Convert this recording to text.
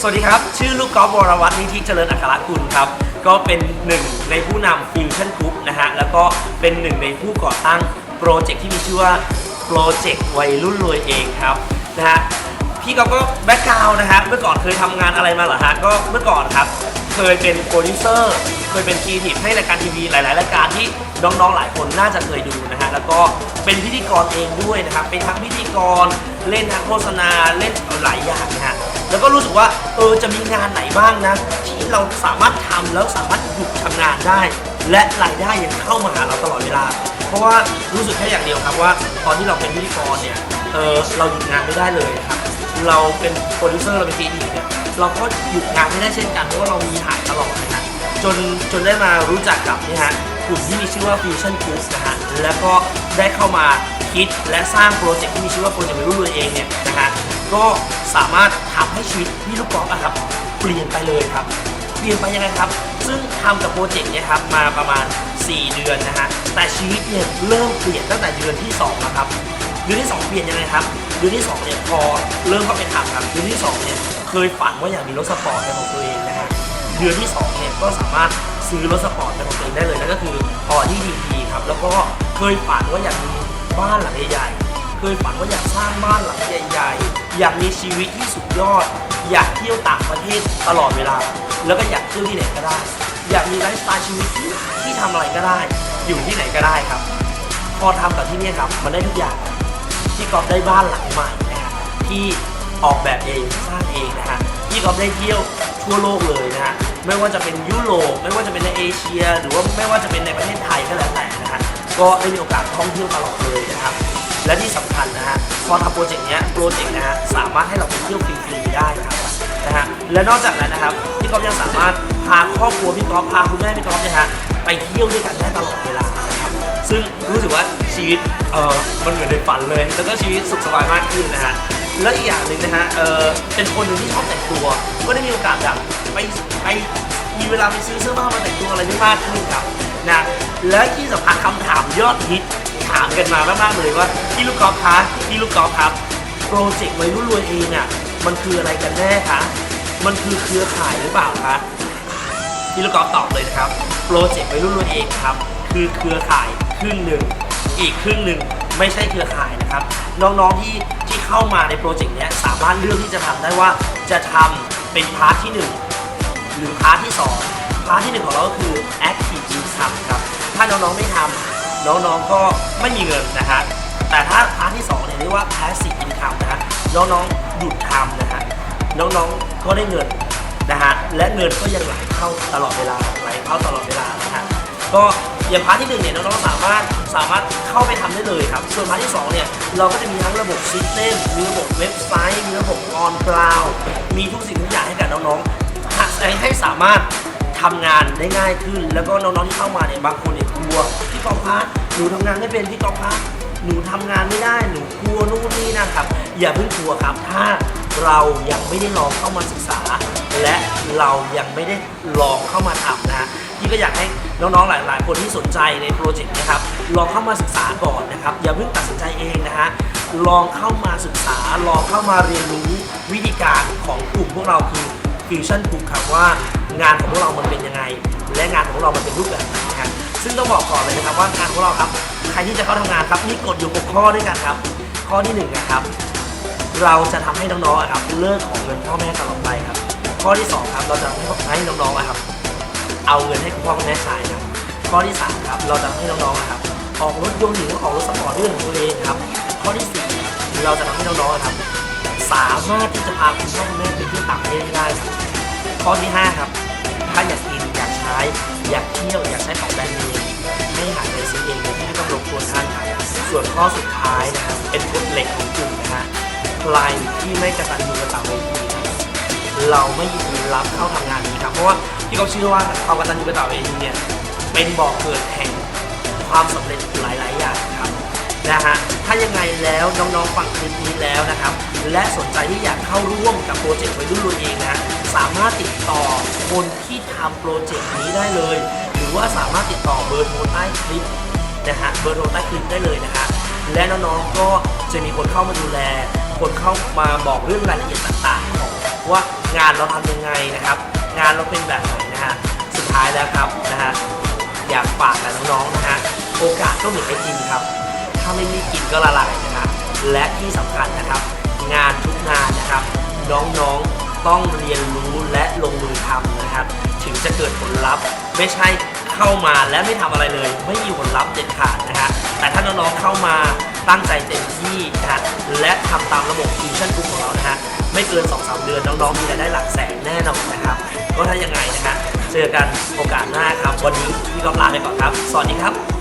สวัสดีครับ ชื่อลูกกอล์ฟวรวัฒน์นิธิเจริญอัครกุลครับ ก็เป็นหนึ่งในผู้นำฟิวชั่นกรุ๊ปนะฮะ แล้วก็เป็นหนึ่งในผู้ก่อตั้งโปรเจกต์ที่มีชื่อว่าโปรเจกต์วัยรุ่นรวยเองครับนะฮะ พี่ก๊อฟก็แบ็กกราวนะฮะ เมื่อก่อนเคยทำงานอะไรมาเหรอฮะ ก็เมื่อก่อนครับ เคยเป็นโปรดิวเซอร์ เคยเป็นครีเอทีฟให้รายการทีวีหลาย ๆ รายการที่น้อง ๆ หลายคนน่าจะเคยดูนะฮะ แล้วก็เป็นพิธีกรเองด้วยนะครับ เป็นทั้งพิธีกร เล่นทั้งโฆษณา เล่นหลาย แล้วก็รู้สึกว่าเออจะมีงานไหนบ้างนะ ที่เราสามารถทำแล้วสามารถหยุดทำงานได้ และรายได้ยังเข้ามาหาเราตลอดเวลา เพราะว่ารู้สึกแค่อย่างเดียวครับว่า ตอนที่เราเป็นพิธีกรเนี่ยเออเราหยุดงานไม่ได้เลยครับเราเป็นโปรดิวเซอร์เราเป็นครีเอทีเนี่ยเราก็หยุดงานไม่ได้เช่นกันเพราะว่าเรามีถ่ายตลอดนะฮะจนจนได้มารู้จักกับนี่ฮะกลุ่มที่มีชื่อว่า Fusion Group นะฮะแล้วก็ได้เข้ามาคิดและสร้างโปรเจกต์ที่มีชื่อว่าโปรเจกต์รุ่นรวเองเนี่ยนะฮะ ก็สามารถทำให้ชีวิตพี่ลูกกอล์ฟอะครับ เปลี่ยนไปเลยครับ เปลี่ยนไปยังไงครับ ซึ่งทำกับโปรเจกต์เนี่ยครับมาประมาณ 4 เดือนนะฮะแต่ชีวิตเนี่ยเริ่มเปลี่ยนตั้งแต่เดือนที่2แล้วครับเดือนที่2เปลี่ยนยังไงครับเดือนที่2เนี่ยพอเริ่มเข้าไปทำครับเดือนที่2เนี่ยเคยฝันว่าอยากมีรถสปอร์ตเป็นของตัวเองนะฮะเดือนที่2เนี่ยก็สามารถซื้อรถสปอร์ตเป็นของตัวเองได้เลยนั่นก็คือออดี้ดีครับแล้วก็เคยฝันว่าอยากมีบ้านหลังใหญ่ เคยฝันว่าอยากสร้างบ้านหลังใหญ่ๆ อยากมีชีวิตที่สุดยอด อยากเที่ยวต่างประเทศตลอดเวลา แล้วก็อยากเที่ยวที่ไหนก็ได้ อยากมีไลฟ์สไตล์ชีวิตที่ที่ทำอะไรก็ได้ อยู่ที่ไหนก็ได้ครับ พอทำกับที่นี่ครับมันได้ทุกอย่างที่กอฟได้บ้านหลังใหม่นะฮะที่ออกแบบเองสร้างเองนะฮะที่กอฟได้เที่ยวทั่วโลกเลยนะฮะไม่ว่าจะเป็นยุโรปไม่ว่าจะเป็นในเอเชีย หรือว่าไม่ว่าจะเป็นในประเทศไทยก็แล้วแต่นะฮะก็ได้มีโอกาสท่องเที่ยวตลอดเลยนะครับ และที่สำคัญนะฮะพอทำโปรเจกต์เนี้ยโปรเจกต์นะฮะสามารถให้เราไปเที่ยวฟรีๆได้ครับนะฮะและนอกจากนั้นนะครับพี่ก๊อฟยังสามารถพาครอบครัวพี่ก๊อฟพาคุณแม่พี่ก๊อฟเนี่ยฮะไปเที่ยวด้วยกันได้ตลอดเวลานะครับซึ่งรู้สึกว่าชีวิตเออมันเหมือนในฝันเลย แล้วก็ชีวิตสุขสบายมากขึ้นนะฮะแล้วอีกอย่างหนึ่งนะฮะเออเป็นคนหนึ่งที่ชอบแต่งตัว ก็ได้มีโอกาสแบบไปไปมีเวลาไปซื้อเสื้อผ้ามาแต่งตัวอะไรได้มากขึ้นครับนะและที่สำคัญคำถามยอดฮิต ถามกันมามากๆเลยว่าพี่ลูกกอล์ฟคะพี่ลูกกอล์ฟครับโปรเจกต์วัยรุ่นรวยเองอะมันคืออะไรกันแน่คะมันคือเครือข่ายหรือเปล่าคะพี่ลูกกอล์ฟตอบเลยนะครับโปรเจกต์วัยรุ่นรวยเองครับ คือเครือข่ายครึ่งหนึ่งอีกครึ่งหนึ่งไม่ใช่เครือข่ายนะครับ น้องๆที่ที่เข้ามาในโปรเจกต์นี้สามารถเลือกที่จะทำได้ว่าจะทำเป็นพาร์ทที่ 1 หรือพาร์ทที่ 2 พาร์ทที่ 1 ของเราก็คือ Active Income ครับ ถ้าน้องๆไม่ทำ น้องๆก็ไม่มีเงินนะฮะแต่ถ้าพาร์ทที่2เนี่ยเรียกว่า Passive Income นะฮะน้องๆหยุดทำนะฮะน้องๆก็ได้เงินนะฮะและเงินก็ยังไหลเข้าตลอดเวลาไหลเข้าตลอดเวลานะฮะก็อย่างพาร์ทที่หนึ่งเนี่ยน้องๆสามารถสามารถเข้าไปทำได้เลยครับ ส่วนพาร์ทที่สองเนี่ยเราก็จะมีทั้งระบบซิสเต็มมีระบบเว็บไซต์ มีระบบออนกราวมีทุกสิ่งทุกอย่างให้กับน้องๆให้ให้สามารถทำงานได้ง่ายขึ้น แล้วก็น้องๆที่เข้ามาเนี่ยบางคนเนี่ยกลัว พี่กองพาร์ทหนูทำงานไม่เป็นพี่กองพาร์ทหนูทำงานไม่ได้หนูกลัวนู่นนี่นะครับ อย่าเพิ่งกลัวครับถ้าเรายังไม่ได้ลองเข้ามาศึกษา และเรายังไม่ได้ลองเข้ามาทำนะพี่ก็อยากให้น้องๆ หลาย ๆ คนที่สนใจในโปรเจกต์นะครับ ลองเข้ามาศึกษาก่อนนะครับ อย่าเพิ่งตัดสินใจเองนะฮะ ลองเข้ามาศึกษา ลองเข้ามาเรียนรู้วิธีการของกลุ่มพวกเราคือ Fusion Group ครับว่างานของพวกเรามันเป็นยังไง และงานของพวกเรามันเป็นรูปแบบไหนนะครับ ซึ่งต้องบอกก่อนเลยนะครับว่างานของเราครับ ใครที่จะเข้าทำงานครับมีกฎอยู่6ข้อด้วยกันครับ ข้อที่หนึ่งนะครับ เราจะทำให้น้องๆอะครับเลิกของเงินพ่อแม่ตลอดไปครับ ข้อที่สองครับเราจะให้น้องๆอะครับ เอาเงินให้คุณพ่อคุณแม่ใช้ครับ ข้อที่สามครับเราจะให้น้องๆอะครับออกรถยนต์หรือออกรถสปอร์ตด้วยของตัวเองครับ ข้อที่สี่ครับเราจะทำให้น้องๆอะครับสามารถที่จะพาคุณพ่อคุณแม่ไปเที่ยวต่างประเทศได้ครับข้อที่ห้าครับ ถ้าอยากกินอยากใช้ อยากเที่ยวอยากใช้ของแบรนด์เนม ส่วนข้อสุดท้ายนะครับเป็นกฎเหล็กของกลุ่มนะฮะใครที่ไม่กระตันยูกระตะเวทีเราไม่ยินดีรับเข้าทำงานนี้ครับเพราะว่าที่เขาเชื่อว่าความกตัญญูกระตเวทีเนี่ยเป็นบ่อกเกิดแห่งความสำเร็จหลาย ๆ อย่างครับนะฮะถ้ายังไงแล้วน้องๆฟังคลิปนี้แล้วนะครับ และสนใจที่อยากเข้าร่วมกับโปรเจกต์วัยรุ่นรุ่นเองนะสามารถติดต่อคนที่ทำโปรเจกต์นี้ได้เลย หรือว่าสามารถติดต่อเบอร์โทรใต้คลิปนะฮะเบอร์โทรใต้คลิปได้เลยนะฮะ และน้องๆก็จะมีคนเข้ามาดูแล คนเข้ามาบอกเรื่องรายละเอียดต่างๆของว่างานเราทำยังไงนะครับ งานเราเป็นแบบไหนนะฮะสุดท้ายแล้วครับนะฮะอยากฝากกับน้องๆนะฮะโอกาสก็เหมือนไอติมครับ ถ้าไม่มีกลิ่นก็ละลายนะครับและที่สำคัญนะครับ งานทุกงานนะครับ น้องๆต้องเรียนรู้และลงมือทำนะครับ ถึงจะเกิดผลลัพธ์ไม่ใช่เข้ามาและไม่ทำอะไรเลย ไม่มีผลลัพธ์เด็ดขาดนะฮะแต่ถ้าน้องๆเข้ามา ตั้งใจเต็มที่นะฮะและทำตามระบบฟิวชั่นกรุ๊ปของเรานะฮะไม่เกิน2-3เดือนน้องๆมีรายได้หลักแสนแน่นอนนะครับ ก็ถ้ายังไงนะฮะเจอกันโอกาสหน้าครับ วันนี้พี่ก็ลาไปก่อนครับ สวัสดีครับ